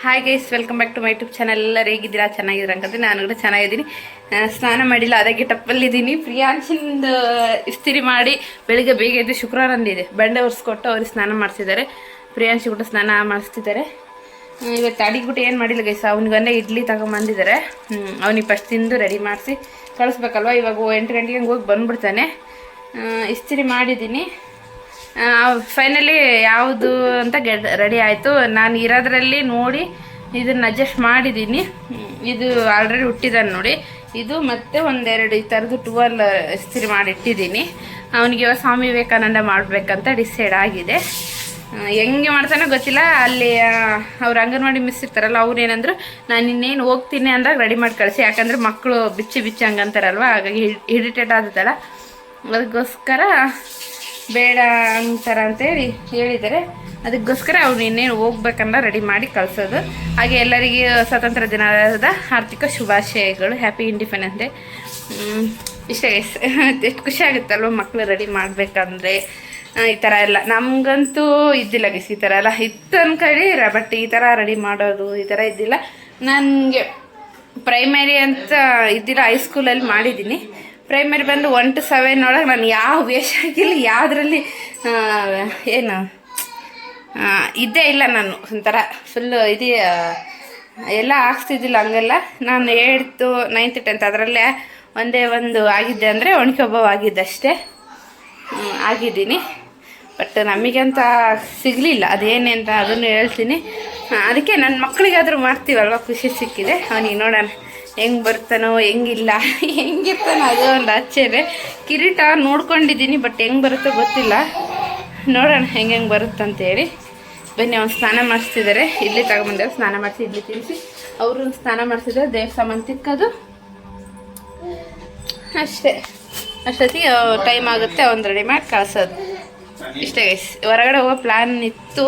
Hi guys welcome back to my YouTube channel ಎಲ್ಲರೂ ಹೇಗಿದ್ದೀರಾ? ಚೆನ್ನಾಗಿದ್ದೀರಾ ಅನ್ಕೊಂತೀನಿ ನಾನು ಕೂಡ ಚೆನ್ನಾಗಿದ್ದೀನಿ. ಸ್ನಾನ ಮಾಡಿಲ್ಲ ಅದಕ್ಕೆ ಟಪ್ಪಲ್ಲಿದ್ದೀನಿ ಪ್ರಿಯಾಂಶಿಂದ ಇಸ್ತಿರಿ ಮಾಡಿ ಬೆಳಿಗ್ಗೆ ಬೇಗ ಎದ್ದು ಶುಕ್ರವಾರ ಅಂದಿದೆ ಬಂಡೆ ಒರೆಸ್ಕೊಟ್ಟು ಅವ್ರಿಗೆ ಸ್ನಾನ ಮಾಡಿಸಿದ್ದಾರೆ ಪ್ರಿಯಾಂಶಿ ಕೂಡ ಸ್ನಾನ ಮಾಡಿಸ್ತಿದ್ದಾರೆ. ಇವತ್ತು ಅಡಿಗ್ಬಿಟ್ಟು ಏನು ಮಾಡಿಲ್ಲ ಗೈಸ್ ಅವ್ನಿಗನ್ನೇ ಇಡ್ಲಿ ತಗೊಂಬಂದಿದ್ದಾರೆ. ಅವ್ನಿಗೆ ಫಸ್ಟ್ ತಿಂದು ರೆಡಿ ಮಾಡಿಸಿ. ಕಳಿಸ್ಬೇಕಲ್ವ? ಇವಾಗ ಎಂಟು ಗಂಟೆಗೆ ಹಂಗೆ ಬಂದುಬಿಡ್ತಾನೆ. ಇಸ್ತಿರಿ ಮಾಡಿದ್ದೀನಿ. ಫೈನಲಿ ಯಾವುದು ಅಂತ ರೆಡಿ ಆಯಿತು. ನಾನು ಇರೋದ್ರಲ್ಲಿ ನೋಡಿ ಇದನ್ನ ಅಡ್ಜಸ್ಟ್ ಮಾಡಿದ್ದೀನಿ ಇದು ಆಲ್ರೆಡಿ ಹುಟ್ಟಿದ್ದಾನೆ ನೋಡಿ. ಇದು ಮತ್ತೆ ಒಂದೆರಡು ಈ ಥರದ್ದು ಟುವಲ್ ಇಸ್ತ್ರಿ ಮಾಡಿಟ್ಟಿದ್ದೀನಿ ಅವನಿಗೆ ಸ್ವಾಮಿ ವಿವೇಕಾನಂದ ಮಾಡಬೇಕಂತ ಡಿಸೈಡ್ ಆಗಿದೆ. ಹೆಂಗೆ ಮಾಡ್ತಾನೋ ಗೊತ್ತಿಲ್ಲ. ಅಲ್ಲಿ ಅವ್ರು ಅಂಗನವಾಡಿ ಮಿಸ್ ಇರ್ತಾರಲ್ಲ ಅವ್ರು ಏನಂದ್ರು, ನಾನು ಇನ್ನೇನು ಹೋಗ್ತೀನಿ ಅಂದಾಗ ರೆಡಿ ಮಾಡಿ ಕಳಿಸಿ. ಯಾಕಂದರೆ ಮಕ್ಕಳು ಬಿಚ್ಚಿ ಬಿಚ್ಚಿ ಹಂಗಂತಾರಲ್ವ? ಹಾಗಾಗಿ ಇರಿಟೇಟ್ ಆಗುತ್ತಲ್ಲ ಅದಕ್ಕೋಸ್ಕರ ಬೇಡ ಅಂತಾರ ಅಂತೇಳಿ ಹೇಳಿದ್ದಾರೆ ಅದಕ್ಕೋಸ್ಕರ ಅವ್ರು ಇನ್ನೇನು ಹೋಗ್ಬೇಕನ್ನ ರೆಡಿ ಮಾಡಿ ಕಳಿಸೋದು. ಹಾಗೆ ಎಲ್ಲರಿಗೆ ಸ್ವಾತಂತ್ರ್ಯ ದಿನದ ಆರ್ಥಿಕ ಶುಭಾಶಯಗಳು ಹ್ಯಾಪಿ ಇಂಡಿಪೆಂಡೆನ್ಸ್ ಡೇ ಇಷ್ಟೇ ಎಷ್ಟು ಖುಷಿ ಆಗುತ್ತಲ್ವ ಮಕ್ಕಳು ರೆಡಿ ಮಾಡಬೇಕಂದ್ರೆ. ಈ ಥರ ಎಲ್ಲ. ನಮಗಂತೂ ಇದ್ದಿಲ್ಲ ಗಿಸ್ ಈ ಥರ ಎಲ್ಲ. ಇತ್ತು ಅನ್ಕೊಳ್ಳಿ ಬಟ್ ಈ ಥರ ರೆಡಿ ಮಾಡೋದು, ಈ ಥರ ಇದ್ದಿಲ್ಲ. ನನಗೆ ಪ್ರೈಮರಿ ಅಂತ ಇದ್ದಿಲ್ಲ ಹೈಸ್ಕೂಲಲ್ಲಿ ಮಾಡಿದ್ದೀನಿ. ಪ್ರೈಮರಿ ಬಂದು ಒನ್ ಟು ಸೆವೆನ್ ಒಳಗೆ ನಾನು ಯಾವ ವೇಷ ಆಗಿಲ್ಲ ಯಾವುದ್ರಲ್ಲಿ ಏನು ಇದ್ದೇ ಇಲ್ಲ ನಾನು. ಒಂಥರ ಫುಲ್ಲು ಇದು ಎಲ್ಲ ಹಾಕ್ಸ್ತಿದ್ದಿಲ್ಲ ಹಂಗೆಲ್ಲ. ನಾನು ಏಳ್ತು ನೈನ್ತ್ ಟೆಂತ್ ಅದರಲ್ಲೇ ಒಂದೇ ಒಂದು ಆಗಿದ್ದೆ ಅಂದರೆ ಒಣಕೆ ಒಬ್ಬವ್ ಆಗಿದ್ದಷ್ಟೇ ಆಗಿದ್ದೀನಿ. ಬಟ್ ನಮಗಂತ ಸಿಗಲಿಲ್ಲ. ಅದೇನೇ ಅಂತ ಅದನ್ನು ಹೇಳ್ತೀನಿ. ಅದಕ್ಕೆ ನನ್ನ ಮಕ್ಕಳಿಗಾದರೂ ಮಾಡ್ತೀವಲ್ವ? ಖುಷಿ ಸಿಕ್ಕಿದೆ. ಅವನಿಗೆ ನೋಡೋಣ. ಹೆಂಗೆ ಬರ್ತಾನೋ, ಹೆಂಗಿಲ್ಲ, ಹೆಂಗಿರ್ತಾನೋ ಅದು ಒಂದು ಆಶ್ಚರ್ಯ ಕಿರೀಟ ನೋಡ್ಕೊಂಡಿದ್ದೀನಿ ಬಟ್ ಹೆಂಗೆ ಬರುತ್ತೋ ಗೊತ್ತಿಲ್ಲ. ನೋಡೋಣ ಹೆಂಗೆ ಹೆಂಗೆ ಬರುತ್ತಂತೇಳಿ ಬನ್ನಿ, ಅವ್ನು ಸ್ನಾನ ಮಾಡಿಸ್ತಿದ್ದಾರೆ ಇಡ್ಲಿ ತಗೊಂಬಂದ್ರೆ ಸ್ನಾನ ಮಾಡಿಸಿ, ಇಡ್ಲಿ ತಿನ್ನಿಸಿ ಅವರು ಸ್ನಾನ ಮಾಡಿಸಿದ್ರೆ ದೇವ್ರ ಸಾಮಾನು ಅಷ್ಟೇ. ಅಷ್ಟೊತ್ತಿಗೆ ಟೈಮ್ ಆಗುತ್ತೆ, ಅವ್ನು ರೆಡಿ ಮಾಡಿ ಕಳ್ಸೋದು. ಇಷ್ಟೇ ಗೈಸ್ ಹೊರಗಡೆ ಹೋಗೋ ಪ್ಲ್ಯಾನ್ ಇತ್ತು.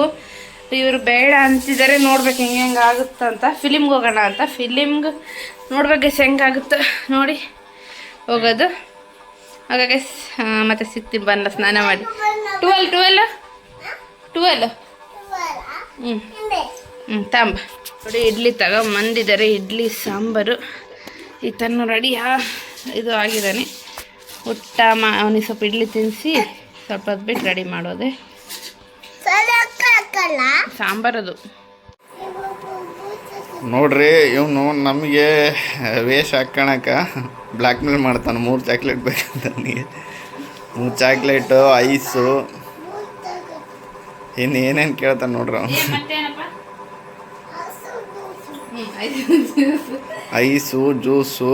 ಇವರು ಬೇಡ ಅಂತಿದ್ದಾರೆ ನೋಡ್ಬೇಕು ಹೆಂಗೆ ಹೆಂಗೆ ಆಗುತ್ತಂತ ಫಿಲಿಮ್ಗೆ ಹೋಗೋಣ ಅಂತ. ಫಿಲಿಮ್ಗೆ ನೋಡ್ಬೇಕು ಹೆಂಗಾಗುತ್ತೆ ನೋಡಿ, ಹೋಗೋದು. ಹಾಗಾಗಿ ಮತ್ತೆ ಸಿಗ್ತೀನಿ ಬನ್ನ ಸ್ನಾನ ಮಾಡಿ. ಟುವೆಲ್ ಟುವೆಲ್ ಟುವೆಲ್ ಹ್ಞೂ ಹ್ಞೂ ತಾಂಬ ನೋಡಿ, ಇಡ್ಲಿ ತಗೊಂಬಂದಿದ್ದಾರೆ ಇಡ್ಲಿ, ಸಾಂಬಾರು. ಈ ತನ್ನ ರೆಡಿ ಇದು ಆಗಿದ್ದಾನೆ. ಊಟ ಮಾ ಅವನಿಗೆ ಸ್ವಲ್ಪ ಇಡ್ಲಿ ತಿನ್ನಿಸಿ ಸ್ವಲ್ಪ ಹೊತ್ತು ಬಿಟ್ಟು ರೆಡಿ ಮಾಡೋದೆ. ಸಾಂಬಾರದು. ನೋಡ್ರಿ ಇವನು ನಮಗೆ ವೇಷ ಹಾಕೋಣಕ ಬ್ಲ್ಯಾಕ್ ಮೇಲ್ ಮಾಡ್ತಾನೆ. ಮೂರು ಚಾಕ್ಲೇಟ್ ಬೇಕಂತ ನನಗೆ ಮೂರು ಚಾಕ್ಲೇಟು ಐಸು ಇನ್ನು ಏನೇನು ಕೇಳ್ತಾನೆ ನೋಡ್ರಿ ಅವನು. ಐಸು ಜ್ಯೂಸು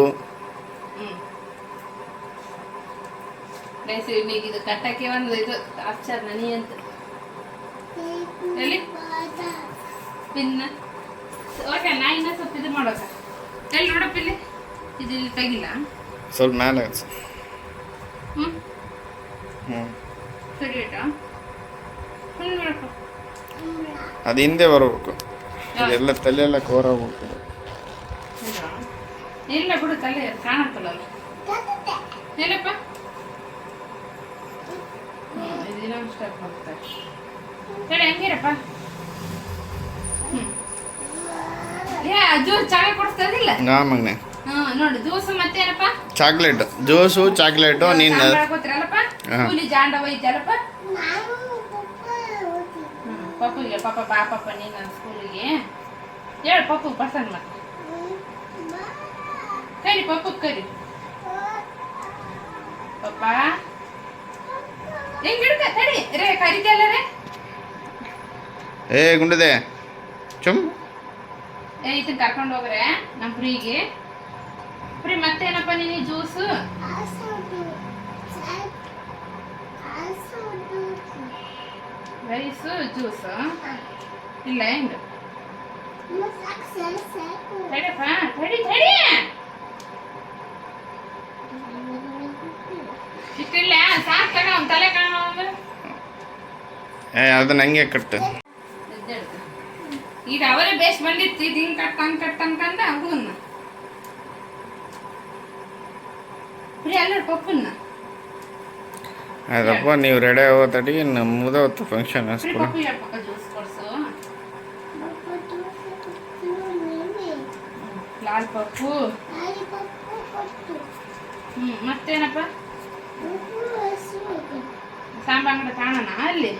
ಇದು ಕಟ್ಟಕ್ಕೆ ಒಂದು ಇದು ಆಚಾರ ನನಿ ಅಂತ ಎಲ್ಲಿ? ಪಿನ್ ಓಕೆ ನಾ ಇನ್ನ ಸ್ವಲ್ಪ ಇದು ಮಾಡೋಕ ಎಲ್ಲಿ ನೋಡಪ್ಪ ಇಲ್ಲಿ ಇದು ಇಲ್ಲಿ ತೆಗಿಲ್ಲ. ಸ್ವಲ್ಪ ಮ್ಯಾಲೆ ಹ್ಞೂ ಹ್ಞೂ ಸರಿ ಹ್ಞೂ ನೋಡಪ್ಪ. ಅದು ಹಿಂದೆ ಬರಬೇಕು. ಇದೆಲ್ಲ ತಲೆಯೆಲ್ಲ ಕೋರ ಹೋಗ್ತದೆ ಹೌದಾ? ಇಲ್ಲ ಬಿಡು ತಲೆ ಕಾಣತ್ತಲ್ಲ. ಏನಪ್ಪ? ಇದೇನೋ ಸ್ಟಾರ್ಟ್ ಸ್ಟೆಪ್ ಹೋಗ್ತಾರೆ ಹೇಳಿ ಹಂಗಿರಪ್ಪ? ಹ್ಮ್. ಏ ಜ್ಯೂಸ್ ಚಾಗ ಕೊಡಿಸ್ತದಿಲ್ಲ ನಾ ಮಗನೆ. ಹ್ಮ್ ನೋಡಿ ಜ್ಯೂಸ್ ಮತ್ತೇನಪ್ಪ? ಚಾಕ್ಲೇಟ್. ಜ್ಯೂಸು ಚಾಕ್ಲೇಟು ನೀನು ಹಾ. ಕೂಲಿ ಜಾಂಡ ಒಯ್ತಲ್ಲಪ್ಪ? ಪಪ್ಪುಗೆ ಪಾಪ ಬಾ ಪಾಪ ನೀನು ಸ್ಕೂಲಿಗೆ. ಹೇಳು ಪಪ್ಪು ಬರ್ತಾನೆ ಮತ್ತೆ. ಕರಿ ಪಪ್ಪು ಕರಿ. ಪಪ್ಪ. ಹೆಂಗ್ ಹಿಡ್ಕ? ತಡಿ ರೇ ಕರಿತಲ್ಲ ರೇ? ಏ ಗುಂಡದೆ. ಚುಮ್. ಏ ಇದನ್ನ ಕರ್ಕೊಂಡು ಹೋಗ್ರೆ ನಮ್ಮ ಫ್ರೀಗೆ. ಫ್ರೀ ಮತ್ತೇನಪ್ಪ ನೀನು ಜ್ಯೂಸ್? Rice juice? ಇಲ್ಲ ಹೆಂಗ? ತಡಿಯಪ್ಪ ತಡಿ ತಡಿ. ಇಷ್ಟಿಲ್ಲ ಸಾಕು ತಗ ಅವ್ನ ತಲೆ ಕಾಣೋ ಏ ಅದನ್ನ ಹಂಗೆ ಕಟ್ಟು. ಈಗ ಅವರೇ ಬೇಸ್ ಬಂದಿತ್ತು. ಇದು ಹಿಂಗ್ ಕಟ್ ಹಂಗ್ ಕಟ್ ಅನ್ಕಂದ ಹೂವನ್ನ ಬರೀ ಅಲ್ಲ ಪಪ್ಪನ್ನ ಅದಪ್ಪ ನೀವು ರೆಡಿ ಆಗೋ ತಡಿ ನಮ್ಮದು ಫಂಕ್ಷನ್ ಸ್ಕೂಲ್ ಲಾಲ್ ಪಪ್ಪು. ಹ್ಞೂ ಮತ್ತೇನಪ್ಪ? ಸಾಂಬಾರ್ ಅಂಗಡಿ ಕಾಣೋಣ ಅಲ್ಲಿ.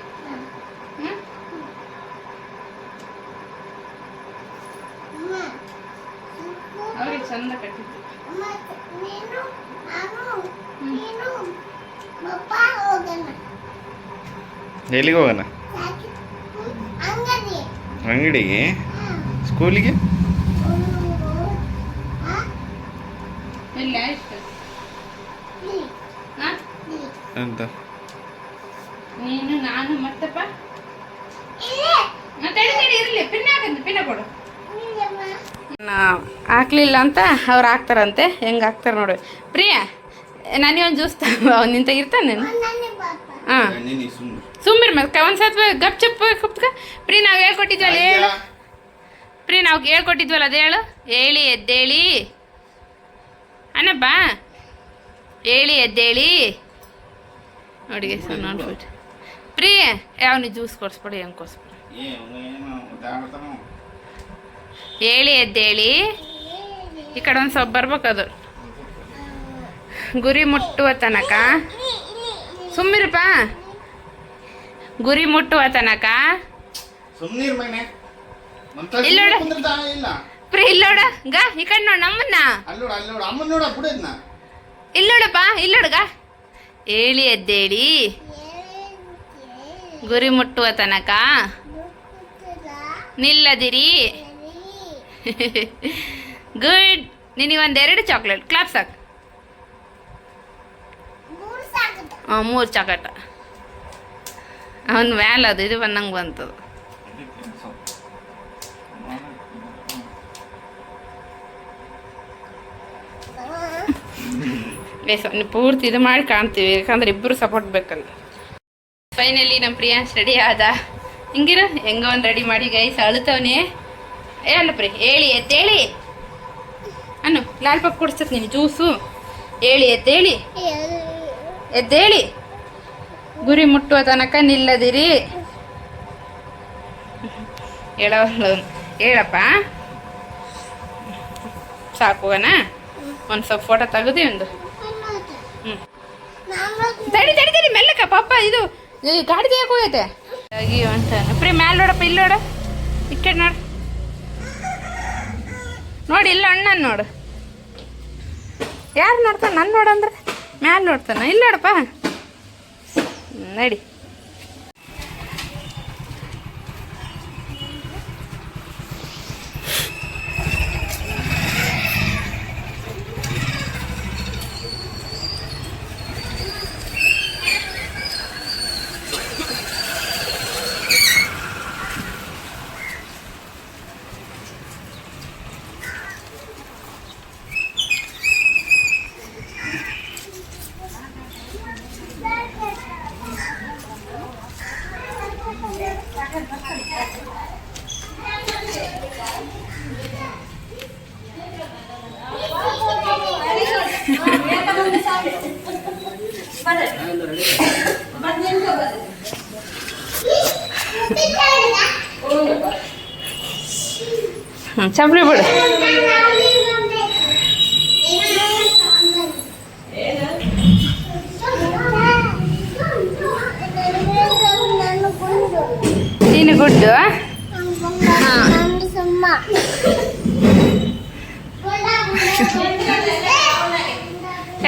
ಅವ್ರಿಗೆ ಚಂದ ಕಟ್ಟಿದ್ದು. ಎಲ್ಲಿಗೆ ಹೋಗೋಣ? ಅಂಗಡಿಗೆ? ಸ್ಕೂಲಿಗೆ? ಎಲ್ಲಿ ಆಯ್ತು ಹಾಂ ಅಂತ ನೀನು ನಾನು ಮತ್ತಪ್ಪ? ಮತ್ತೆ ಇರಲಿ ಪಿನ್ನ ಹಾಕಂತ ಪಿನ್ನ ಕೊಡು. ಹಾಕ್ಲಿಲ್ಲ ಅಂತ ಅವ್ರು ಹಾಕ್ತಾರಂತೆ. ಹೆಂಗೆ ಹಾಕ್ತಾರೆ ನೋಡಿ. ಪ್ರಿಯಾ ನನಗೊಂದು ಜ್ಯೂಸ್ ನಿಂತ ಇರ್ತಾನೆ ನೀನು. ಹಾಂ. ಸುಮ್ಮಿರ್ ಮತ್ತೆ ಒಂದು ಸತ್ ಗಪ್ ಚಪ್ ಕುಪ್ಕ ಪ್ರಿ ನಾವು ಹೇಳ್ಕೊಟ್ಟಿದ್ವಲ್ಲ ಹೇಳು. ಪ್ರಿ ನಾವು ಹೇಳ್ಕೊಟ್ಟಿದ್ವಲ್ಲ ಅದು ಹೇಳು. ಹೇಳಿ ಎದ್ದೇಳಿ. ಅನ್ನಪ್ಪ ಹೇಳಿ ಎದ್ದೇಳಿ. ನೋಡಿ ನೋಡ್ಬಿಟ್ಟು ಪ್ರೀ ಅವನಿಗೆ ಜ್ಯೂಸ್ ಕೊಡಿಸ್ಬಿಡಿ ಹೆಂಗೆ ಕೊಡಿಸ್ಬಿಡಿ. ಹೇಳಿ ಎದ್ದೇಳಿ ಈ ಕಡೆ ಒಂದು ಸ್ವಲ್ಪ ಬರ್ಬೇಕದು. ಗುರಿ ಮುಟ್ಟುವ ತನಕ. ಸುಮ್ಮಿರಪ್ಪ ಗುರಿ ಮುಟ್ಟುವ ತನಕ. ಇಲ್ಲೋಡ ಪ್ರೀ ಇಲ್ಲೋಡ ಗ ಈ ಕಡೆ ನೋಡು ನಮ್ಮನ್ನ. ಇಲ್ಲೋಡಪ್ಪ ಇಲ್ಲೋಡ್ಗ ಹೇಳಿ ಎದ್ದೇಳಿ ಗುರಿ ಮುಟ್ಟುವ ತನಕ. ನಿಲ್ಲದಿರಿ. ಗುಡ್ ನಿನಗೊಂದೆರಡು ಚಾಕ್ಲೇಟ್ ಕ್ಲಾಪ್ ಸಾಕು. ಹಾಂ ಮೂರು ಚಾಕ್ಲೇಟ್ ಅವನು ಮ್ಯಾಲ ಅದು ಇದು ಬಂದಂಗೆ ಬಂತದು ಪೂರ್ತಿ ಇದು ಮಾಡಿ ಕಾಣ್ತೀವಿ. ಯಾಕಂದ್ರೆ ಇಬ್ಬರು ಸಪೋರ್ಟ್ ಬೇಕಲ್ಲ. ಫೈನಲಿ ನಮ್ಮ ಪ್ರಿಯಾಂಶ್ ರೆಡಿ ಆದ. ಹಿಂಗಿರು ಹೆಂಗೋ ಒಂದು ರೆಡಿ ಮಾಡಿ ಗೈಸ್ ಅಳುತ್ತವನೇ. ಏ ಅಲ್ಲ ಪ್ರಿ ಹೇಳಿ ಎತ್ತೇಳಿ ಅನ್ನು, ಲಾಲ್ ಪಾಪ್ ಕುಡಿಸ್ತತ್ ನೀನು, ಜ್ಯೂಸು. ಹೇಳಿ, ಎದ್ದೇಳಿ. ಎದ್ದೇಳಿ. ಗುರಿ ಮುಟ್ಟುವ ತನಕ ನಿಲ್ಲದಿರಿ. ಹೇಳವಲ್ಲ ಹೇಳಪ್ಪ. ಸಾಕು ಹೋಗೋಣ ಒಂದು ಸ್ವಲ್ಪ ಫೋಟೋ ತೆಗೆದಿ ಒಂದು. ಹ್ಞೂ ತಡಿ ತಡಿ ತಡಿ ಮೆಲ್ಲಕ್ಕ ಪಾಪ ಇದು ಗಾಡಿ ತೆಗಿಯಕ್ಕೆ ಹೋಗೈತೆ. ಅಂತ ಪ್ರೀ ಮ್ಯಾಲೆ ನೋಡಪ್ಪ, ಇಲ್ಲಿ ನೋಡ. ಈ ನೋಡು. ನೋಡಿ ಇಲ್ಲ ಅಣ್ಣನ ನೋಡು. ಯಾರು ನೋಡ್ತಾನೆ? ನನ್ನ ನೋಡಂದ್ರೆ ಮ್ಯಾಲೆ ನೋಡ್ತಾನೆ. ಇಲ್ಲ ನೋಡಪ್ಪ. ನಡಿ. ಚಂಪ್ರಿ ಬಿಡು ನೀನು ಗುಡ್ಡು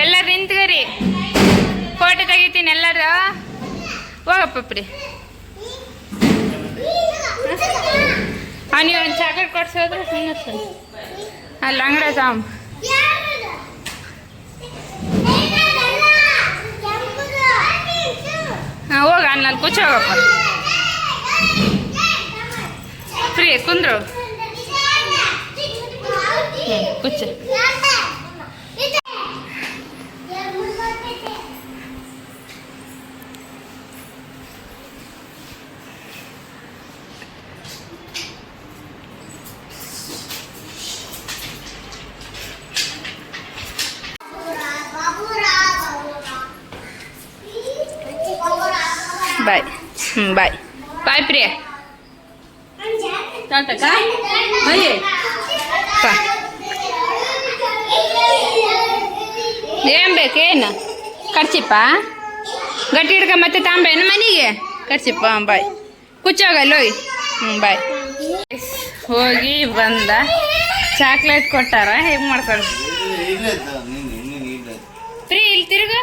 ಎಲ್ಲರೂ ನಿಂತ್ಕರಿ. ಫೋಟೋ ತೆಗಿತೀನಿ ಎಲ್ಲರೂ. ಹೋಗಪ್ಪ ಅವನಿಗೆ ಒಂದು ಚಾಕ್ಲೇಟ್ ಕೊಡ್ಸೋದ್ರೆ ಸುಮ್ಮನೆ ಅಲ್ಲಿ ಅಂಗಡಿ ಸಾಮ್ ಹಾಂ ಹೋಗ ಅಲ್ಲಿ ಕೂಚ ಹೋಗಪ್ಪ. ಫ್ರೀ ಕುಂದ್ರು. ಕೂಚ ಬಾಯ್. ಹ್ಞೂ ಬಾಯ್. ಬಾಯ್ ಪ್ರಿಯ. ಟಾಟಕ ಬಾಯ್ ಏನು ಬೇಕೇನು ಗಟ್ಟಿ ಹಿಡ್ಕ ಮತ್ತೆ ತಾಂಬೇನು ಮನೆಗೆ? ಖರ್ಚಿಪ್ಪ ಬಾಯ್. ಕುಚ್ಚೋಗಲ್ಲ ಹೋಗಿ ಹ್ಞೂ ಬಾಯ್. ಹೋಗಿ ಬಂದ. ಚಾಕ್ಲೇಟ್ ಕೊಟ್ಟಾರ ಹೇಗೆ ಮಾಡ್ತಾರೆ? ಪ್ರೀ ಇಲ್ಲಿ ತಿರುಗು.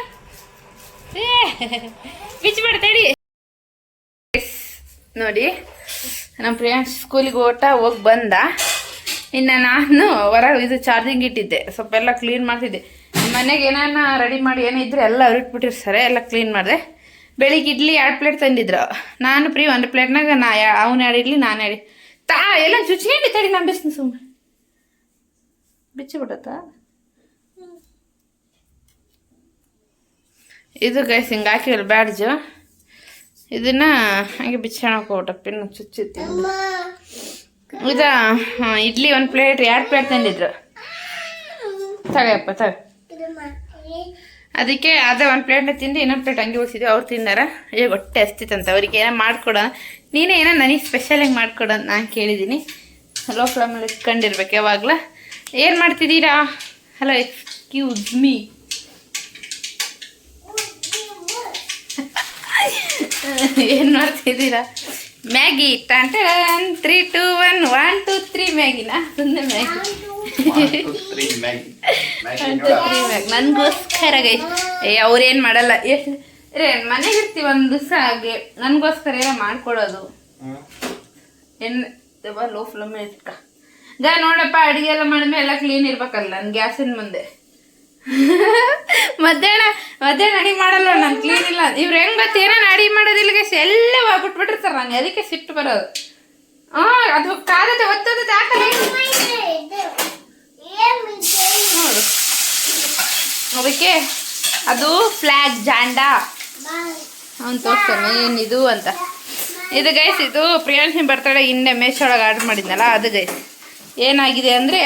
ಬಿಚ್ಚಿಬಿಡ್ತೇಡಿ ನೋಡಿ ನಮ್ಮ ಪ್ರಿಯಾಂಶ್ ಸ್ಕೂಲಿಗೆ ಓಟ ಹೋಗಿ ಬಂದ. ಇನ್ನು ನಾನು ಹೊರ ಇದು ಚಾರ್ಜಿಂಗ್ ಇಟ್ಟಿದ್ದೆ. ಸ್ವಲ್ಪ ಎಲ್ಲ ಕ್ಲೀನ್ ಮಾಡ್ತಿದ್ದೆ. ಮನೆಗೆ ಏನಾನ ರೆಡಿ ಮಾಡಿ ಏನಿದ್ರೆ ಎಲ್ಲ ಅರಿಟ್ಬಿಟ್ಟಿರ್ತಾರೆ ಎಲ್ಲ ಕ್ಲೀನ್ ಮಾಡಿದೆ. ಬೆಳಿಗ್ಗೆ ಇಡ್ಲಿ ಎರಡು ಪ್ಲೇಟ್ ತಂದಿದ್ರು. ನಾನು ಪ್ರೀ ಒಂದು ಪ್ಲೇಟ್ನಾಗ ನಾ ಅವ್ನು ಎರಡು ಇಡ್ಲಿ, ನಾನು ಹೇಳಿ ತಾ, ಎಲ್ಲ ಜುಚ್ಕೊಂಡು ತಡಿ ನಾನು ಬಿಸ್ನ ಸುಮ್ಮನೆ ಬಿಚ್ಚಿಬಿಡತ್ತ? ಇದು ಗೈಸ್ ಹಿಂಗೆ ಹಾಕಿವಲ್ಲ ಬ್ಯಾಡ್ಜು ಇದನ್ನ ಹಂಗೆ ಬಿಚ್ಚಣಕ್ಕೆ ಹೋಗ್ಬಿಟ್ಟ ಪಿನ್ ಚುಚ್ಚಿತ್ತು ಇದ ಇಡ್ಲಿ ಒಂದು ಪ್ಲೇಟ್ ಎರಡು ಪ್ಲೇಟ್ ತಂದಿದ್ರು. ತಗಪ್ಪ ತಗ. ಅದಕ್ಕೆ ಅದೇ ಒಂದು ಪ್ಲೇಟ್ನ ತಿಂದು ಇನ್ನೊಂದು ಪ್ಲೇಟ್ ಹಂಗೆ ಉಳಿಸಿದ್ವಿ ಅವ್ರು ತಿಂದಾರ. ಈಗ ಹೊಟ್ಟೆ ಹಸ್ತಿತ್ತಂತ ಅವ್ರಿಗೆ ಏನೋ ಮಾಡ್ಕೊಡ. ನೀನೇ ಏನೋ ನನಗೆ ಸ್ಪೆಷಲಾಗಿ ಮಾಡ್ಕೊಡ ಅಂತ ನಾನು ಕೇಳಿದ್ದೀನಿ ಲೋ ಫ್ಲೇಮಲ್ಲಿ ಇಟ್ಕೊಂಡಿರ್ಬೇಕು ಯಾವಾಗಲ. ಏನು ಮಾಡ್ತಿದ್ದೀರಾ? ಹಲೋ ಎಕ್ಸ್ಕ್ಯೂಸ್ ಮೀ ಏನು ಮಾಡ್ತಿದ್ದೀರಾ? Maggi ton three two one one two three ಮ್ಯಾಗಿನಾ? ಸುಮ್ಮನೆ ಮ್ಯಾಗಿ. ನನಗೋಸ್ಕರ ಗೈ ಏ ಅವ್ರೇನು ಮಾಡಲ್ಲ. ಎಷ್ಟು ರೇ ಮನೆಗೆ ಇರ್ತೀವಿ ಒಂದು ದಿವಸ ಹಾಗೆ. ನನಗೋಸ್ಕರ ಏನೋ ಮಾಡ್ಕೊಡೋದು. ಏನ್ ಲೋ ಫ್ಲೇಮ್ ಇಟ್ಕ. ಗ ನೋಡಪ್ಪ ಅಡಿಗೆ ಎಲ್ಲ ಮಾಡಿದ್ಮೇಲೆ ಎಲ್ಲ ಕ್ಲೀನ್ ಇರ್ಬೇಕಲ್ಲ. ನನ್ನ ಗ್ಯಾಸಿನ ಮುಂದೆ. ಮಧ್ಯಾಹ್ನ ಮಧ್ಯಾಹ್ನ ಅಡಿಗೆ ಮಾಡಲ್ಲ, ನಾನು ಕ್ಲೀನ್ ಇಲ್ಲ. ಇವ್ರು ಹೆಂಗ್ ಏನಾರ ಅಡಿಗೆ ಮಾಡೋದಿಲ್ಲ ಎಲ್ಲ ಬಿಟ್ಬಿಟ್ಟಿರ್ತಾರೆ ನಂಗೆ. ಅದಕ್ಕೆ ಸಿಟ್ಟು ಬರೋದು. ಹಾ ಅದು ಕಾಲದ ಒತ್ತದ ಅದಕ್ಕೆ ಅದು ಫ್ಲಾಗ್ ಜಾಂಡ. ಅವ್ನು ತೋರಿಸ್ತಾನೆ ಏನಿದು ಅಂತ. ಇದು ಗೈಸ್ ಇದು ಪ್ರಿಯಾಂಶಿನ ಬರ್ತಡೆ ಇನ್ನೇ ಮೇಶ್ ಒಳಗೆ ಆರ್ಡರ್ ಮಾಡಿದ್ನಲ್ಲ, ಅದು ಗೈಸ್ ಏನಾಗಿದೆ ಅಂದರೆ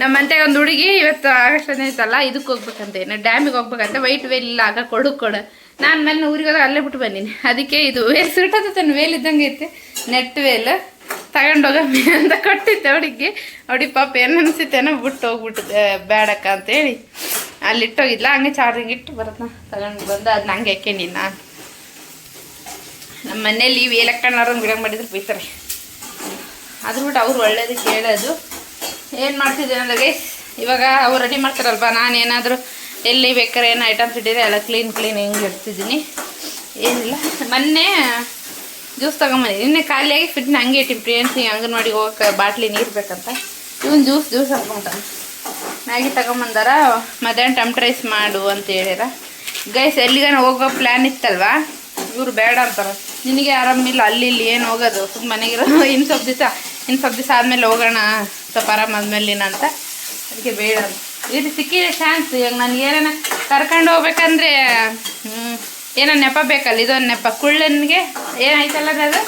ನಮ್ಮಂತೆ ಒಂದು ಹುಡುಗಿ ಇವತ್ತು ಆಗಸ್ಟ್ ಐತಲ್ಲ ಇದಕ್ಕೆ ಹೋಗ್ಬೇಕಂತ ಏನು ಡ್ಯಾಮಿಗೆ ಹೋಗ್ಬೇಕಂತ ವೈಟ್ ವೇಲ್ ಇಲ್ಲ, ಆಗ ಕೊಡು ಕೊಡು. ನಾನು ಮೊನ್ನೆ ಊರಿಗೆ ಹೋದಾಗ ಅಲ್ಲೇ ಬಿಟ್ಟು ಬಂದೀನಿ. ಅದಕ್ಕೆ ಇದು ವೇಲ್ ಸುಟ್ಟದ ವೇಲ್ ಇದ್ದಂಗೆ ಐತೆ. ನೆಟ್ ವೇಲ್ ತಗೊಂಡೋಗಮ್ಮಿ ಅಂತ ಕೊಟ್ಟಿದ್ದೆ ಅವಳಿಗೆ ಅವಡಿ ಪಾಪ, ಏನು ಅನಿಸುತ್ತೇನೋ ಬಿಟ್ಟು ಹೋಗ್ಬಿಟ್ಟು ಬೇಡಕ್ಕ ಅಂತೇಳಿ ಅಲ್ಲಿ ಇಟ್ಟೋಗಿಲ್ಲ ಹಂಗೆ ಚಾರ್ಜಿಂಗ್ ಇಟ್ಟು ಬರತ್ನ. ತಗೊಂಡು ಬಂದು ಅದನ್ನ ನಂಗೆ ಯಾಕೆ ನಾನು ನಮ್ಮ ಮನೇಲಿ ವೇಲಕ್ಕಣ್ಣವ್ರು ಒಂದು ಗಿಡ ಮಾಡಿದ್ರೆ ಬೈತಾರೆ. ಅದ್ರ ಬಿಟ್ಟು ಅವ್ರು ಒಳ್ಳೇದಕ್ಕೆ ಹೇಳೋದು ಏನು ಮಾಡ್ತಿದ್ದೀನಿ ಅಂದ್ರೆ ಗೈಸ್ ಇವಾಗ ಅವ್ರು ರೆಡಿ ಮಾಡ್ತಾರಲ್ವ? ನಾನು ಏನಾದರೂ ಎಲ್ಲಿ ಬೇಕಾದ್ರೆ ಏನು ಐಟಮ್ಸ್ ಇಟ್ಟಿದ್ರೆ ಎಲ್ಲ ಕ್ಲೀನ್ ಕ್ಲೀನ್ ಹಿಂಗೆ ಇಡ್ತಿದ್ದೀನಿ. ಏನಿಲ್ಲ. ಮೊನ್ನೆ ಜ್ಯೂಸ್ ತಗೊಂಬಂದಿ ನಿನ್ನೆ ಖಾಲಿಯಾಗಿ ಫಿಟ್ನ ಹಂಗೆ ಇಟ್ಟಿವಿ ಪ್ರಿಯನ್ಸಿ ಅಂಗನವಾಡಿಗೆ ಹೋಗಕ್ಕೆ ಬಾಟ್ಲಿ ನೀರು ಬೇಕಂತ. ಇವನು ಜ್ಯೂಸ್ ಜ್ಯೂಸ್ ಹಾಕೊಂತಾನೆ. ಮ್ಯಾಗಿ ತಗೊಂಬಂದಾರ. ಮಧ್ಯಾಹ್ನ ಟಮ್ಟ್ ರೈಸ್ ಮಾಡು ಅಂತ ಹೇಳ್ಯಾರ. ಗೈಸ್ ಎಲ್ಲಿಗಾನ ಹೋಗೋ ಪ್ಲ್ಯಾನ್ ಇತ್ತಲ್ವಾ? ಇವ್ರು ಬೇಡ ಅಂತಾರೆ. ನಿನಗೆ ಆರಾಮಿಲ್ಲ, ಅಲ್ಲಿ ಇಲ್ಲಿ ಏನು ಹೋಗೋದು? ಸುಮ್ಮನೆ ಮನೆಗಿರೋ ಇನ್ನು ಸ್ವಲ್ಪ ದಿವಸ ಇನ್ನು ಸ್ವಲ್ಪ ದಿವಸ ಆದಮೇಲೆ ಹೋಗೋಣ. ಸ್ವಲ್ಪ ಆರಾಮಾದ್ಮೇಲೆ ನೀನು ಅಂತ. ಅದಕ್ಕೆ ಬೇಡ ಅಂತ. ಇದು ಸಿಕ್ಕಿದೆ ಚಾನ್ಸ್ ಈಗ ನಾನು ಏನೇನ ಕರ್ಕೊಂಡು ಹೋಗ್ಬೇಕಂದ್ರೆ ಏನೋ ನೆಪ ಬೇಕಲ್ಲ ಇದೊಂದು ನೆಪ. ಕುಳ್ಳನಿಗೆ ಏನಾಯ್ತಲ್ಲ ಅದು?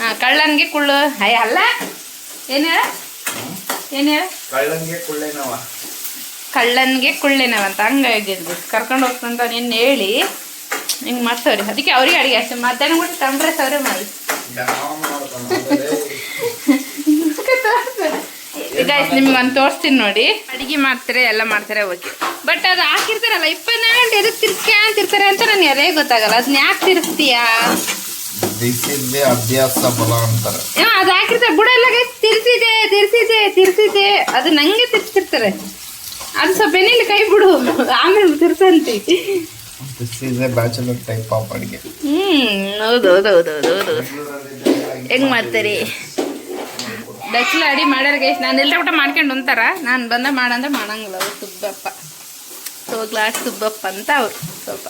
ಹಾ ಕಳ್ಳನ್ಗೆ ಕುಳ್ಳು. ಅಯ್ಯ ಅಲ್ಲ. ಏನು ಹೇಳ? ಏನು ಹೇಳ? ಕಳ್ಳನ್ಗೆ ಕುಳ್ಳೆನವ. ಕಳ್ಳನಿಗೆ ಕುಳ್ಳೆನವಂತ ಹಂಗಾಗಿದ್ದು ಕರ್ಕೊಂಡು ಹೋಗ್ತಂತ ನಿನ್ನ ಹೇಳಿ ಹಿಂಗೆ ಮಾಡ್ತವ್ರಿ ಅದಕ್ಕೆ ಅವ್ರಿಗೆ ಅಡುಗೆ ಅಷ್ಟೇ. ಮಧ್ಯಾಹ್ನ ಕೂಡ ತಂಬ್ರೆ ಸವ್ರೆ ಮಾಡಿ. ಗಾಯ್ಸ್ ನಿಮ್ಗೆ ಒಂದು ತೋರಿಸ್ತೀನಿ ನೋಡಿ. ಅಡಿಗೆ ಮಾಡ್ತಾರೆ ಎಲ್ಲ ಮಾಡ್ತಾರೆ ಓಕೆ ಬಟ್ ಅದು ಹಾಕಿರ್ತಾರಲ್ಲ ಇಪ್ಪತ್ನಾಲ್ಕು ಎದಕ್ಕೆ ತಿರ್ಸ್ಕೆ ಅಂತಿರ್ತಾರೆ ಅಂತ ನನಗೆ ಯಾರೇ ಗೊತ್ತಾಗಲ್ಲ. ಅದನ್ನ ಯಾಕೆ ತಿರ್ಸ್ತೀಯಾ? ಅಭ್ಯಾಸ ಬಲ ಅಂತಾರೆ. ಏನೋ ಅದು ಹಾಕಿರ್ತಾರೆ. ಬುಡಲ್ಲ ಗೈಸ್ ತಿರ್ಸಿದೆ ತಿರ್ಸಿದೆ ತಿರ್ಸಿದೆ. ಅದು ನಂಗೆ ತಿರ್ಸ್ತಿರ್ತಾರೆ. ಅದು ಸ್ವಲ್ಪ ಬೆನ್ನಿಲ್ಲಿ ಕೈ ಬಿಡು. ಆಮೇಲೆ ತಿರ್ಸಂತಿ. This is a bachelor type of ಅಡಿಗೆ. ಹ್ಮ್ ಹೌದು ಹೌದು ಹೌದು ಹೌದು ಹೌದು. ಹೆಂಗ್ ಮಾಡ್ತೀರಿ? ದಕ್ಷಿಣ ಅಡಿ ಮಾಡ್ಯಾರ ಗೈಸ್ ನಾನು ಎಲ್ಲ ಊಟ ಮಾಡ್ಕೊಂಡು ಉಂತಾರ ನಾನು ಬಂದ ಮಾಡಂದ್ರೆ ಮಾಡಂಗಿಲ್ಲ ಅವ್ರು ಸುಬ್ಬಪ್ಪ. ಸೋಗ್ಲಾಟ್ ತುಬ್ಬಪ್ಪ ಅಂತ ಅವ್ರು ಸ್ವಲ್ಪ.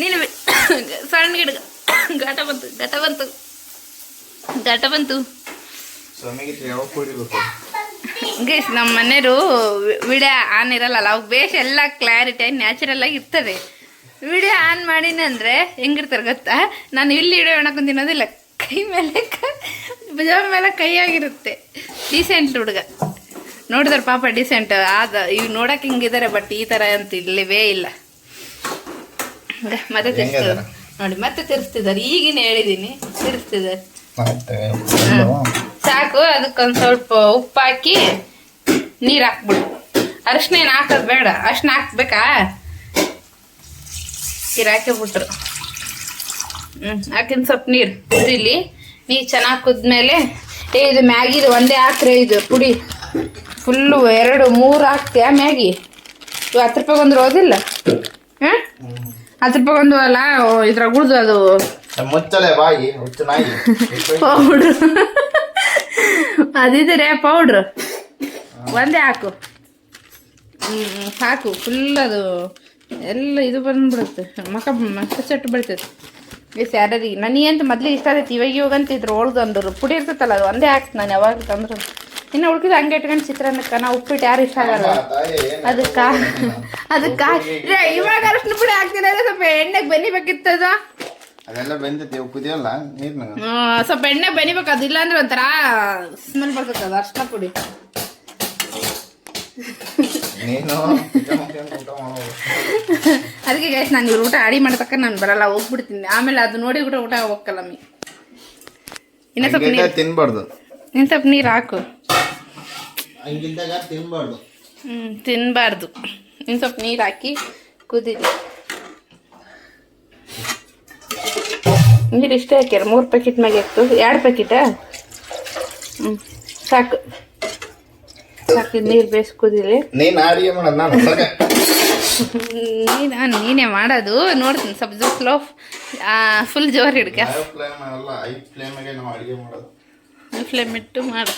ನೀನು ಸಣ್ಣ ಗಿಡ ಘಟ ಬಂತು ಘಟ ಬಂತು. ಘಟ ಬಂತು. ಗೈಸ್ ನಮ್ಮ ಮನೆಯವರು ವಿಡಿಯೋ ಆನ್ ಇರಲ್ಲ ಅವಾಗ ಬೇಸ್ ಎಲ್ಲ ಕ್ಲಾರಿಟಿ ನ್ಯಾಚುರಲ್ ಆಗಿ ಇರ್ತದೆ. ವಿಡಿಯೋ ಆನ್ ಮಾಡಿನಂದ್ರೆ ಹೆಂಗಿರ್ತಾರೆ ಗೊತ್ತಾ? ನಾನು ಇಲ್ಲಿ ವಿಡಿಯೋ ತಿನ್ನೋದಿಲ್ಲ ಕೈ ಮೇಲೆ ಭುಜ ಮೇಲೆ ಕೈ ಆಗಿರುತ್ತೆ. ಡೀಸೆಂಟ್ ಹುಡುಗ. ನೋಡಿದ್ರೆ ಪಾಪ ಡೀಸೆಂಟ್ ಆದ ಇವ್ ನೋಡಕ್ಕೆ ಹಿಂಗಿದ್ದಾರೆ ಬಟ್ ಈ ತರ ಅಂತ ಇಲ್ಲವೇ ಇಲ್ಲ. ಮತ್ತೆ ತಿರ್ಸ್ತಿದ್ದಾರೆ ನೋಡಿ ಮತ್ತೆ ತಿರ್ಸ್ತಿದ್ದಾರೆ ಈಗಿನ ಹೇಳಿದ್ದೀನಿ ತಿರ್ಸ್ತಿದ್ದಾರೆ ಸಾಕು ಅದಕ್ಕೊಂದು ಸ್ವಲ್ಪ ಉಪ್ಪು ಹಾಕಿ ನೀರು ಹಾಕ್ಬಿಡು. ಅರಿಶಿನ ಏನು ಹಾಕೋದು ಬೇಡ. ಅರ್ಶಿನ ಹಾಕ್ಬೇಕಾ? ನೀರು ಬಿಟ್ರು ಹ್ಞೂ ಹಾಕಿನ ಸ್ವಲ್ಪ ನೀರು ಕುದಿಲಿ ನೀರು ಚೆನ್ನಾಗಿ ಕುದ್ಮೇಲೆ ಏ ಇದು ಮ್ಯಾಗಿದು ಒಂದೇ ಹಾಕ್ರೆ ಇದು ಪುಡಿ. ಫುಲ್ಲು ಎರಡು ಮೂರು ಹಾಕ್ತೀಯಾ ಮ್ಯಾಗಿ? ಇವು ಹತ್ತು ರೂಪಾಯಿ ಒಂದು ಹೋದಿಲ್ಲ ಹಾಂ ಹತ್ತು ರೂಪಾಯಿ ಒಂದು ಅಲ್ಲ ಇದ್ರಾಗ ಉಳ್ದು ಅದು. ಮುಚ್ಚಲೆ ಬಾಯಿ ಪೌಡ್ರು. ಅದಿದ್ರೆ ಪೌಡ್ರು. ಒಂದೇ ಹಾಕು. ಹ್ಮ್, ಹಾಕು. ಫುಲ್ ಅದು ಎಲ್ಲ ಇದು ಬಂದ್ಬಿಡುತ್ತೆ. ಮಕ ಮಕ್ಕ ಚಟ್ಟು ಬೀಳ್ತೈತೆ ಈ ಸ್ಯಾರರಿ ನನಗೆ ಅಂತ ಮೊದಲು ಇಷ್ಟ ಆಗೈತೆ ಇವಾಗ ಇವಾಗ ಅಂತ ಇದ್ರ ಒಳಗೆ ಅಂದರು. ಪುಡಿ ಇರ್ತೈತಲ್ಲ ಅದು ಒಂದೇ ಹಾಕ್ತು ನಾನು ಯಾವಾಗ ತಂದ್ರು. ಇನ್ನು ಉಳ್ಕಿದ ಹಂಗೆ ಇಟ್ಕೊಂಡು ಚಿತ್ರಾನ್ನಕ್ಕೆ. ನಾ ಉಪ್ಪಿಟ್ಟು ಯಾರು ಇಷ್ಟ ಆಗಲ್ಲ. ಅದಕ್ಕ ಅದಕ್ಕ ಇವಾಗ ಅರಶಿನ ಪುಡಿ ಹಾಕ್ತೀನಿ ಅಂದ್ರೆ ಸ್ವಲ್ಪ ಎಣ್ಣೆಗೆ ಬೆನಿಬೇಕಿತ್ತದ ಅದೆಲ್ಲ ಬೆಂದೈತಿ ಕುದಿಯಲ್ಲ ನೀರ್ನಾಗ? ಸ್ವಲ್ಪ ಎಣ್ಣೆ ಬೆನಿಬೇಕು. ಅದಿಲ್ಲ ಅಂದ್ರೆ ಒಂಥರ ಸ್ಮೆಲ್ ಬರ್ತದೆ ಅದು ಅರ್ಶಿನ ಪುಡಿ. ನೀನು ಅದಕ್ಕೆ ಗೈಸ್ ನಾನು ಇವ್ರು ಊಟ ಅಡಿ ಮಾಡ್ತಕ್ಕ ನಾನು ಬರಲ್ಲ ಹೋಗ್ಬಿಡ್ತೀನಿ. ಆಮೇಲೆ ಅದು ನೋಡಿ ಕೂಡ ಊಟ ಹೋಗಲ್ಲ ಮೀ ಇನ್ನ ಸ್ವಲ್ಪ ನೀರು ತಿನ್ಬಾರ್ದು. ಇನ್ನು ಸ್ವಲ್ಪ ನೀರು ಹಾಕು. ತಿನ್ಬಾರ್ದು. ಹ್ಞೂ ತಿನ್ನಬಾರ್ದು ಇನ್ನು ಸ್ವಲ್ಪ ನೀರು ಹಾಕಿ ಕುದೀರಿ. ನೀರು ಇಷ್ಟೇ ಹಾಕ್ಯಾರ? ಮೂರು ಪ್ಯಾಕೆಟ್ ಮ್ಯಾಗೆ ಇತ್ತು. ಎರಡು ಪ್ಯಾಕೆಟಾ ಹ್ಞೂ ಸಾಕು. ನೀರು ನೀನ್ ಅಡಿಗೆ ಮಾಡೋದು ನಾನು ಹೊರಗೆ ನೀನು ನೀನೇ ಮಾಡೋದು. ನೋಡ್ತೀನಿ ಸ್ವಲ್ಪ ಸ್ಲೋ ಫುಲ್ ಜೋರ್ ಹಿಡ್ಕ ಹೈ ಫ್ಲೇಮ್ ಅಲ್ಲ ಹೈ ಫ್ಲೇಮಾಗೆ ನಾವು ಅಡಿಗೆ ಮಾಡೋದು. ಫ್ಲೇಮ್ ಇಟ್ಟು ಮಾಡು.